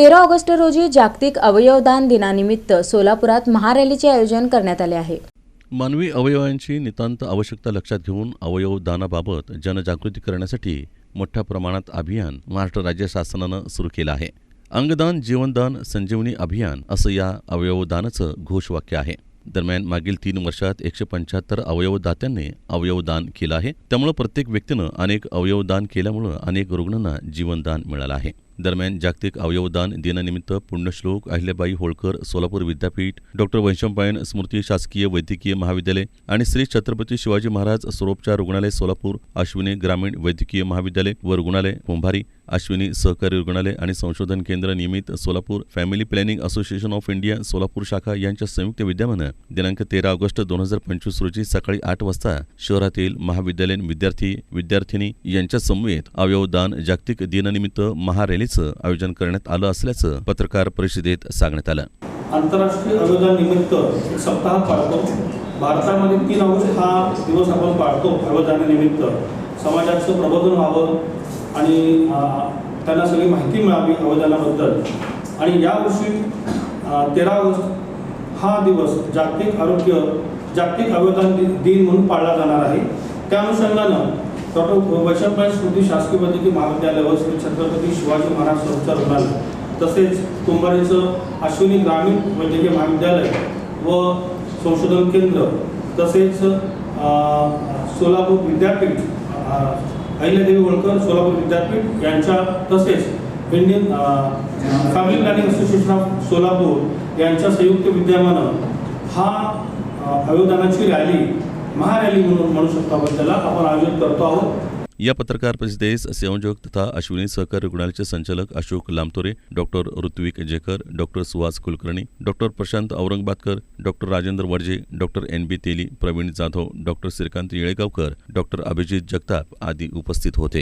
तेरा ऑगस्ट रोजी जागतिक अवयवदान दिनानिमित्त सोलापुरात महारॅलीचे आयोजन करण्यात आले आहे. मानवी अवयवांची नितांत आवश्यकता लक्षात घेऊन अवयवदानाबाबत जनजागृती करण्यासाठी मोठ्या प्रमाणात अभियान महाराष्ट्र राज्य शासनानं सुरू केलं आहे. अंगदान जीवनदान संजीवनी अभियान असं या अवयवदानाचं घोषवाक्य आहे. दरम्यान मागील तीन वर्षात एकशे पंच्याहत्तर अवयवदात्यांनी अवयवदान केलं आहे. त्यामुळं प्रत्येक व्यक्तीनं अनेक अवयवदान केल्यामुळं अनेक रुग्णांना जीवनदान मिळालं आहे. दरम्यान जागतिक अवयवदान दिनानिमित्त पुण्यश्लोक अहिल्याबाई होळकर सोलापूर विद्यापीठ डॉक्टर वैशंपायन स्मृती शासकीय वैद्यकीय महाविद्यालय आणि श्री छत्रपती शिवाजी महाराज सर्वोपचार रुग्णालय सोलापूर अश्विनी ग्रामीण वैद्यकीय महाविद्यालय व रुग्णालय कुंभारी अश्विनी सहकारी रुग्णालय आणि संशोधन केंद्र नियमित Solapur family planning association of India Solapur शाखा यांच्या संयुक्त विद्यमानं दिनांक तेरा ऑगस्ट दोन हजार पंचवीस रोजी सकाळी आठ वाजता शहरातील महाविद्यालयीन विद्यार्थी विद्यार्थिनी यांच्या समवेत अवयवदान जागतिक दिनानिमित्त महारॅलीचं आयोजन करण्यात आलं असल्याचं पत्रकार परिषदेत सांगण्यात आलं. आंतरराष्ट्रीय अवयवदान निमित्त सप्ताह पाळतो. भारतामध्ये तीन ऑगस्ट हा दिवस आपण पाळतो अवयवदानानिमित्त समाजाचं प्रबोधन व्हावं आणि त्यांना सगळी माहिती मिळावी अवयवदानाबद्दल आणि यावर्षी तेरा ऑगस्ट हा दिवस जागतिक आरोग्य जागतिक अवयवदान दिन म्हणून पाळला जाणार आहे. त्या अनुषंगानं डॉक्टर वैशंपाई स्मृती शासकीय वैद्यकीय महाविद्यालय व श्री छत्रपती शिवाजी महाराज संस्था रुग्णालय तसेच कुंभारीचं अश्विनी ग्रामीण वैद्यकीय महाविद्यालय व संशोधन केंद्र तसेच सोलापूर विद्यापीठ अहिल्यादेवी होळकर सोलापूर विद्यापीठ यांच्या तसेच Indian family planning association of Solapur यांच्या संयुक्त विद्यमानं हा अ, रॅली महारॅली म्हणून म्हणू शकतो आपण त्याला. आपण आयोजित करतो आहोत. या पत्रकार परिषदेस संयोजक तथा अश्विनी सहकारी रुग्णालयाचे संचालक Ashok Lamtore doctor Rutvik Jekar doctor Suhas Kulkarni doctor Prashant Aurangabadkar doctor Rajendra Varje doctor N B Teli Pravin Jadhav doctor Shrikant Yelegaonkar doctor Abhijit Jagtap आदी उपस्थित होते.